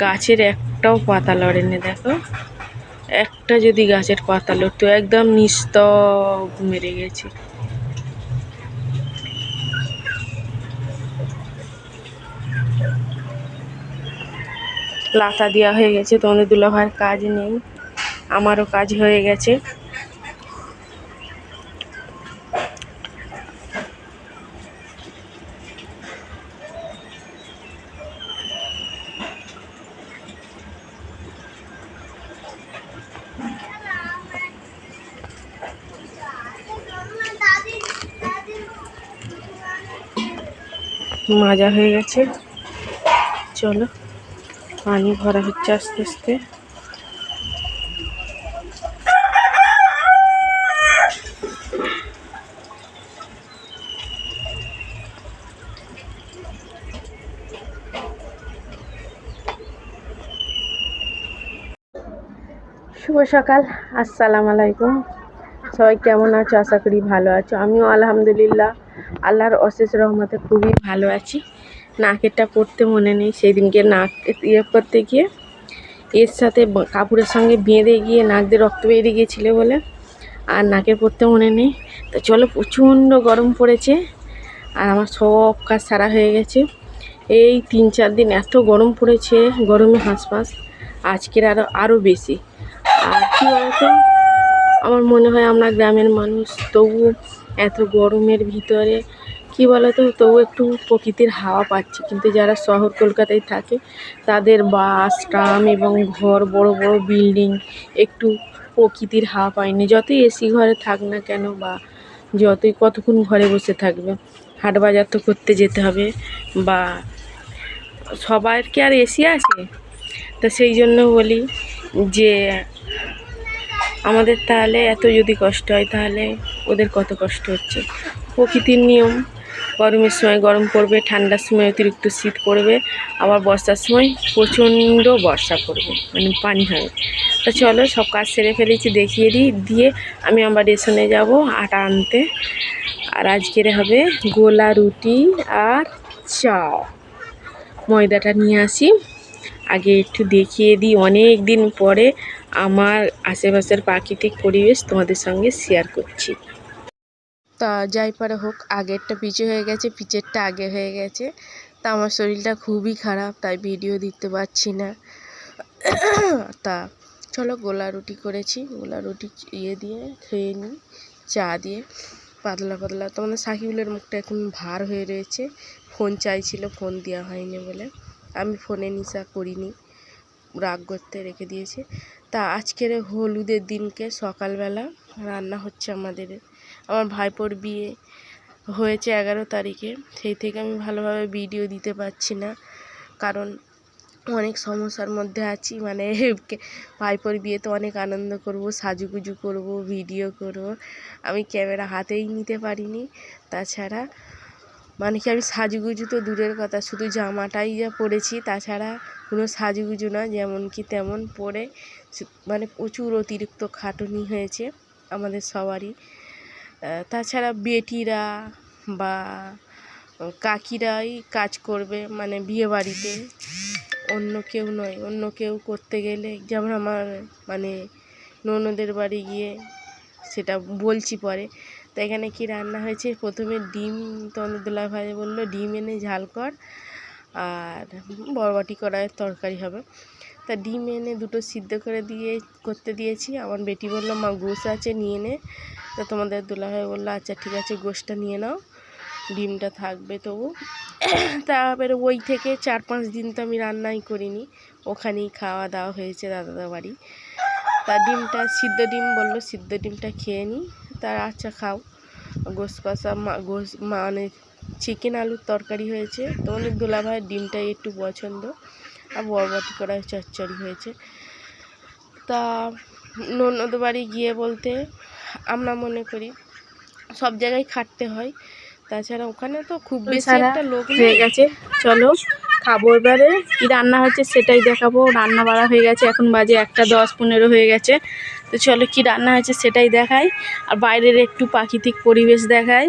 গাছের একটাও পাতা লড়েনি, দেখো। একটা যদি গাছের পাতা লড়তো, একদম নিস্তব মেরে গেছে। লাতা দেওয়া হয়ে গেছে, তোমাদের দুলাভাইয়ের কাজ নেই। আমারও কাজ হয়ে গেছে। মাজা হয়ে গেছে। চলো, পানি ভরা হচ্ছে আস্তে আস্তে। শুভ সকাল, আসসালামু আলাইকুম। সবাই কেমন আছো? আশা করি ভালো আছো। আমিও আলহামদুলিল্লাহ। আল্লাহর অশেষ রহমতে খুবই ভালো আছি। নাকেরটা পড়তে মনে নেই সেই দিনকে নাক ইয়ে করতে গিয়ে, এর সাথে কাপড়ের সঙ্গে বেঁধে গিয়ে নাক দিয়ে রক্ত বেরিয়ে গিয়েছিল বলে, আর নাকের পড়তে মনে নেই। তো চলো, প্রচণ্ড গরম পড়েছে, আর আমার সব কাজ সারা হয়ে গেছে। এই তিন চার দিন এত গরম পড়েছে, গরমে হাঁসফাঁস, আজকের আরও আরও বেশি। আর কী বলতো? আমার মনে হয় আমরা গ্রামের মানুষ, তবু এত গরমের ভিতরে, কি বলতো, তবু একটু প্রকৃতির হাওয়া পাচ্ছি। কিন্তু যারা শহর কলকাতায় থাকে, তাদের বাস, ট্রাম এবং ঘর, বড় বড় বিল্ডিং একটু প্রকৃতির হাওয়া পায়নি। যতই এসি ঘরে থাক না কেন বা যতই কতক্ষণ ঘরে বসে থাকবে, হাট বাজার তো করতে যেতে হবে বা সবার কি আর এসি আছে? তা সেই জন্য বলি যে আমাদের তাহলে এত যদি কষ্ট হয়, তাহলে ওদের কত কষ্ট হচ্ছে? প্রকৃতির নিয়ম। গরমের সময় গরম পড়বে, ঠান্ডার সময় অতিরিক্ত শীত পড়বে, আবার বর্ষার সময় প্রচণ্ড বর্ষা পড়বে মানে পানি হবে তো চলো, সব কাজ সেরে ফেলেছি, দেখিয়ে দিই, দিয়ে আমি আমার রেশনে যাব আটা আনতে। আর আজকের হবে গোলা রুটি আর চা। ময়দাটা নিয়ে আসি। আগে একটু দেখিয়ে দিই অনেক দিন পরে আমার আশেপাশের প্রাকৃতিক পরিবেশ তোমাদের সঙ্গে শেয়ার করছি। তা যাই পারে হোক, আগেরটা পিছু হয়ে গেছে, পিচেরটা আগে হয়ে গেছে। তা আমার শরীরটা খুবই খারাপ, তাই ভিডিও দিতে পারছি না। তা চলো গোলা রুটি করেছি, গোলা রুটি ইয়ে দিয়ে, খেয়ে নিই, চা দিয়ে। পাতলা পাতলা তোমাদের সাকিবুলের মুখটা এখন ভার হয়ে রয়েছে। ফোন চাইছিল, ফোন দেওয়া হয়নি বলে। আমি ফোনে নিশা করিনি। রাগ করতে রেখে দিয়েছে। তা আজকের হলুদের দিনকে সকালবেলা রান্না হচ্ছে আমাদের। আমার ভাইপোর বিয়ে হয়েছে এগারো তারিখে। সেই থেকে আমি ভালোভাবে ভিডিও দিতে পারছি না। কারণ অনেক সমস্যার মধ্যে আছি। মানে ভাইপোর বিয়েতে অনেক আনন্দ করব, সাজুগুজু করব ভিডিও করব। আমি ক্যামেরা হাতেই নিতে পারিনি। তাছাড়া মানে কি আমি সাজুগুজু তো দূরের কথা, শুধু জামাটাই যা পরেছি তাছাড়া কোনো সাজুগুজু না, যেমন কি তেমন পরে মানে প্রচুর অতিরিক্ত খাটুনি হয়েছে আমাদের সবারই। তাছাড়া বেটিরা বা কাকিরাই কাজ করবে মানে বিয়ে বাড়িতে অন্য কেউ নয়, অন্য কেউ করতে গেলে, যেমন আমার মানে ননদের বাড়ি গিয়ে সেটা বলছি পরে তো এখানে কি রান্না হয়েছে? প্রথমে ডিম তোমাদের দুলাভাই বলল, ডিম এনে ঝাল কর আর বরবটি কড়াইয়ের তরকারি হবে। তা ডিম এনে দুটো সিদ্ধ করে দিয়ে, করতে দিয়েছি। আমার বেটি বলল, মা, গোশ আছে, নিয়ে নে। তো তোমাদের দুলাভাই বলল আচ্ছা ঠিক আছে, গোশটা নিয়ে নাও। ডিমটা থাকবে তবু। তারপরে ওই থেকে চার পাঁচ দিন তো আমি রান্নাই করিনি। ওখানেই খাওয়া দাওয়া হয়েছে দাদাদের বাড়ি। তা ডিমটা, সিদ্ধ ডিম বলল, সিদ্ধ ডিমটা খেয়ে নিই তার আচ্ছা খাও। গোস কষা মা গোস মানে চিকেন আলুর তরকারি হয়েছে। তো তোমাদের দুলাভাইয়ের ডিমটাই একটু পছন্দ। আর বরবটি করা চচ্চড়ি হয়েছে। তা ননদ বাড়ি গিয়ে বলতে আমরা মনে করি সব জায়গায় খাটতে হয়। তাছাড়া ওখানে তো খুব বেশি একটা লোক হয়ে গেছে। চলো। খাব এবারে। কি রান্না হচ্ছে সেটাই দেখাবো। রান্না বাড়া হয়ে গেছে, এখন বাজে একটা দশ পনেরো হয়ে গেছে। তো চলো কি রান্না হয়েছে সেটাই দেখাই। আর বাইরের একটু প্রাকৃতিক পরিবেশ দেখাই।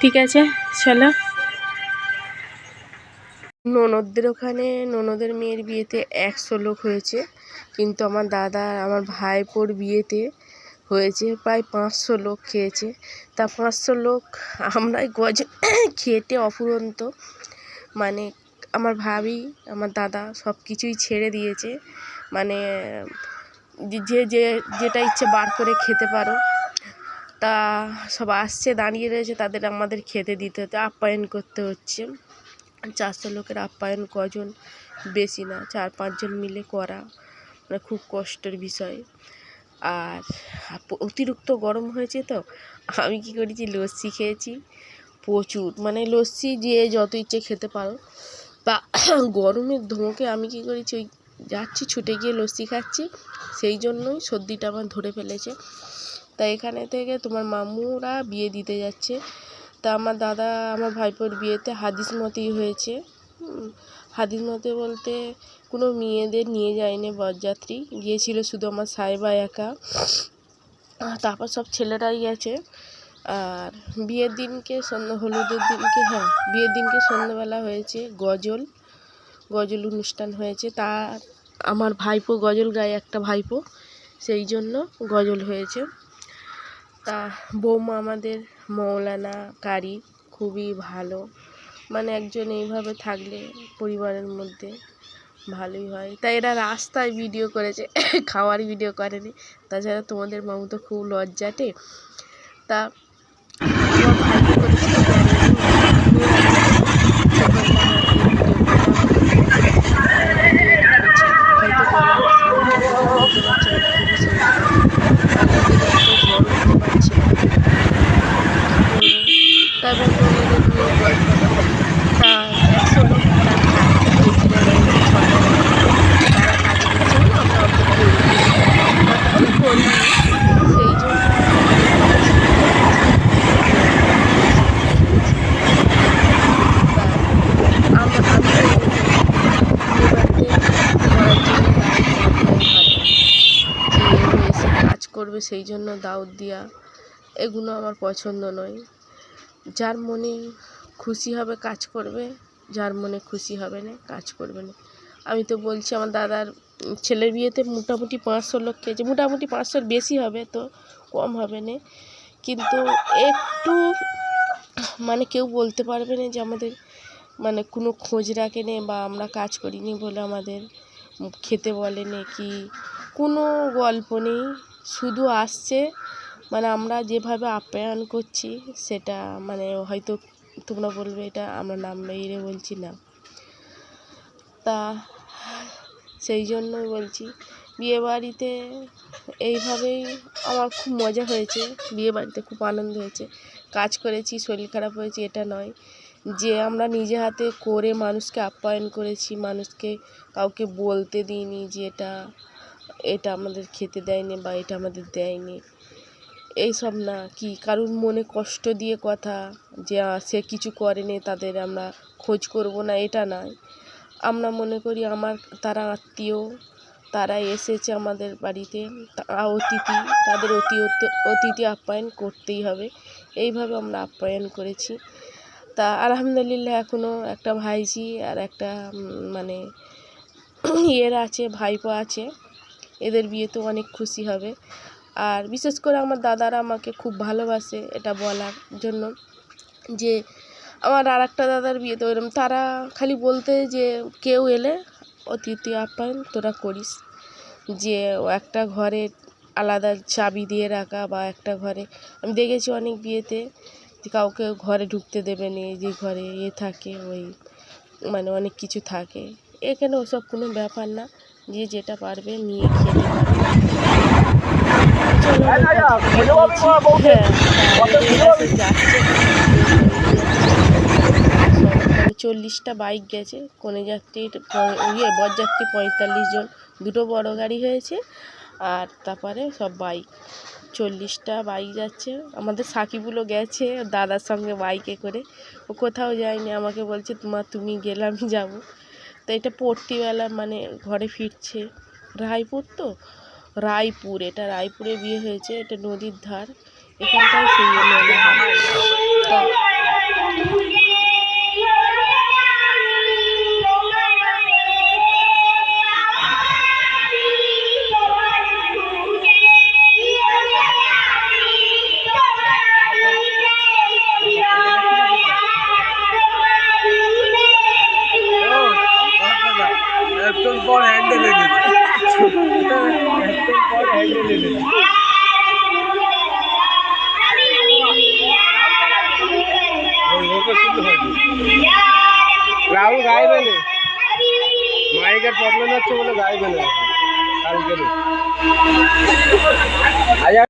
ঠিক আছে, চলো। ননদদের ওখানে, ননদের মেয়ের বিয়েতে একশো লোক হয়েছে। কিন্তু আমার দাদা আমার ভাইপোর বিয়েতে হয়েছে, প্রায় পাঁচশো লোক খেয়েছে। তা পাঁচশো লোক আমরাই গজ খেটে অফুরন্ত। মানে আমার ভাবি, আমার দাদা সব কিছুই ছেড়ে দিয়েছে। মানে যে যে, যেটা ইচ্ছে বার করে খেতে পারো। তা সব আসছে, দাঁড়িয়ে রয়েছে, তাদের আমাদের খেতে দিতে হচ্ছে, আপ্যায়ন করতে হচ্ছে। চারশো লোকের আপ্যায়ন কজন? বেশি না, চার, পাঁচজন মিলে করা। মানে খুব কষ্টের বিষয়। আর অতিরিক্ত গরম হয়েছে তো। আমি কী করেছি? লস্যি খেয়েছি। প্রচুর। মানে লস্যি যে যত ইচ্ছে খেতে পারো। তা গরমের ধোঁকে আমি কী করেছি? ওই যাচ্ছি, ছুটে গিয়ে লস্যি খাচ্ছি। সেই জন্যই সর্দিটা আমার ধরে ফেলেছে। তা এখানে থেকে তোমার মামুরা বিয়ে দিতে যাচ্ছে। তা আমার দাদা, আমার ভাইপোর বিয়েতে হাদিস মতি হয়েছে। হাদিস মতে বলতে কোনো মেয়েদের নিয়ে যায়নি বরযাত্রী। গিয়েছিল শুধু আমার সাইবা একা। তারপর সব ছেলেরাই গেছে। আর বিয়ের দিনকে সন্ধ্যা হলুদের দিনকে হ্যাঁ বিয়ের দিনকে সন্ধ্যেবেলা হয়েছে গজল। গজল অনুষ্ঠান হয়েছে। তা আমার ভাইপো গজল গায়ে একটা ভাইপো। সেই জন্য গজল হয়েছে। তা বৌমা আমাদের মৌলানা কারি খুবই ভালো। মানে একজন এইভাবে থাকলে পরিবারের মধ্যে ভালোই হয়। তাই এরা রাস্তায় ভিডিও করেছে খাওয়ার ভিডিও করেনি। তাছাড়া তোমাদের মামু তো খুব লজ্জাটে। তা তারপর ওদের নিয়ে তা একশো লোক তারা কাজ করছে না আমরা অত করি সেই জন্য আমরা এসে করবে সেই জন্য দাওয়াত দেওয়া এগুলো আমার পছন্দ নয়। যার মনে খুশি হবে কাজ করবে, যার মনে খুশি হবে না কাজ করবে না। আমি তো বলছি আমার দাদার ছেলের বিয়েতে মোটামুটি পাঁচশো লোক খেয়েছে, মোটামুটি পাঁচশোর বেশি হবে তো, কম হবে না। কিন্তু একটু মানে কেউ বলতে পারবে না যে আমাদের মানে কোনো খোঁজ রাখে নে বা আমরা কাজ করিনি বলে আমাদের খেতে বলে নে কি। কোনো গল্প নেই। শুধু আসছে মানে আমরা যেভাবে আপ্যায়ন করছি সেটা মানে হয়তো তোমরা বলবে এটা আমরা নাম মেরে বলছি না। তা সেই জন্যই বলছি, বিয়েবাড়িতে এইভাবেই আমার খুব মজা হয়েছে, বিয়েবাড়িতে খুব আনন্দ হয়েছে। কাজ করেছি, শরীর খারাপ হয়েছে, এটা নয়। যে আমরা নিজে হাতে করে মানুষকে আপ্যায়ন করেছি, মানুষকে কাউকে বলতে দিইনি যে এটা এটা আমাদের খেতে দেয়নি বা এটা আমাদের দেয়নি। এইসব না কি কারুর মনে কষ্ট দিয়ে কথা যে সে কিছু করেনি, তাদের আমরা খোঁজ করব না। এটা নয় আমরা মনে করি আমার তারা আত্মীয়, তারা এসেছে আমাদের বাড়িতে। অতিথি, তাদের অতি অতিথি আপ্যায়ন করতেই হবে। এইভাবে আমরা আপ্যায়ন করেছি। তা, আলহামদুলিল্লাহ এখনও একটা ভাইঝি আর একটা মানে ইয়ের আছে, ভাইপো আছে। এদের বিয়েতেও অনেক খুশি হবে। আর বিশেষ করে আমার দাদারা আমাকে খুব ভালোবাসে এটা বলার জন্য যে আমার আর একটা দাদার বিয়েতে ওরম তারা খালি বলতে যে কেউ এলে অতিথি আপ্যায়ন তোরা করিস। যে একটা ঘরে আলাদা চাবি দিয়ে রাখা বা একটা ঘরে, আমি দেখেছি অনেক বিয়েতে যে কাউকে ঘরে ঢুকতে দেবে নি যে ঘরে এ থাকে, ওই মানে অনেক কিছু থাকে। এখানে ওসব কোনো ব্যাপার না। যে যেটা পারবে নিয়ে খেতে চল্লিশটা বাইক গেছে। কনে যাত্রীর ইয়ে বরযাত্রী পঁয়তাল্লিশ জন। দুটো বড় গাড়ি হয়েছে আর তারপরে সব বাইক। চল্লিশটা বাইক যাচ্ছে। আমাদের সাকিবুলও গেছে দাদার সঙ্গে বাইকে করে। ও কোথাও যায়নি। আমাকে বলছে তোমার তুমি গেলে আমি যাব। তো এটা পড়তিবেলা মানে ঘরে ফিরছে। রায়পুর তো? রায়পুর, এটা রায়পুরে বিয়ে হয়েছে, এটা নদীর ধার। এখানটায় সেই মেলা হয়। রাহুল গাইবে না। মাইকের প্রবলেম হচ্ছে বলে গাইবে না। কালকে